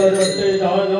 对，对，对。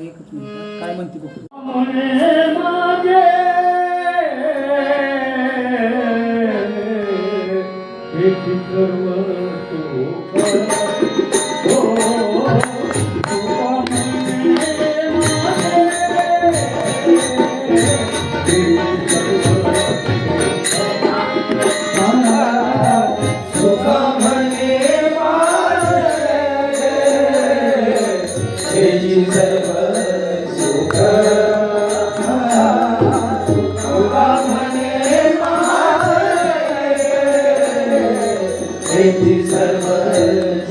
phone एकच minute काय म्हणते बघू. सर्व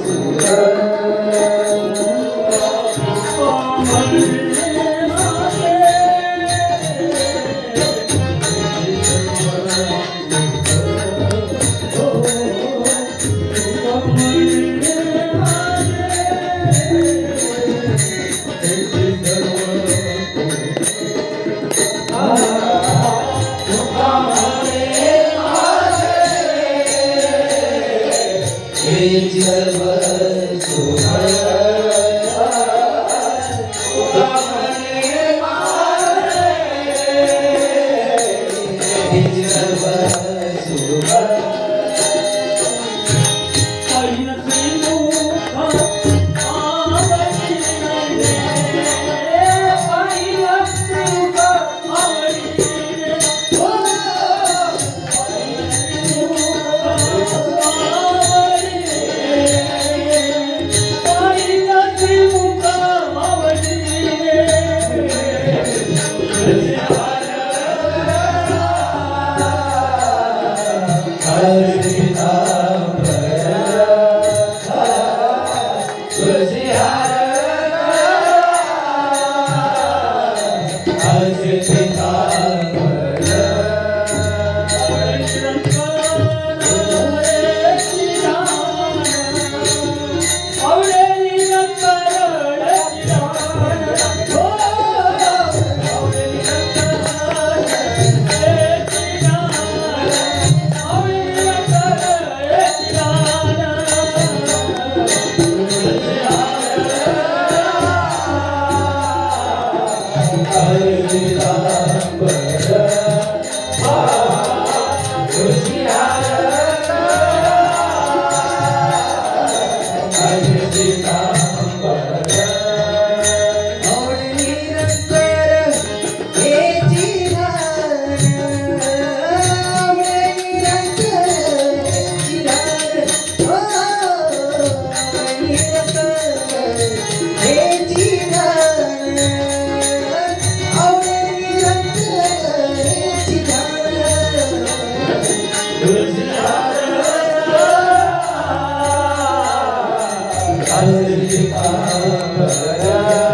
Hare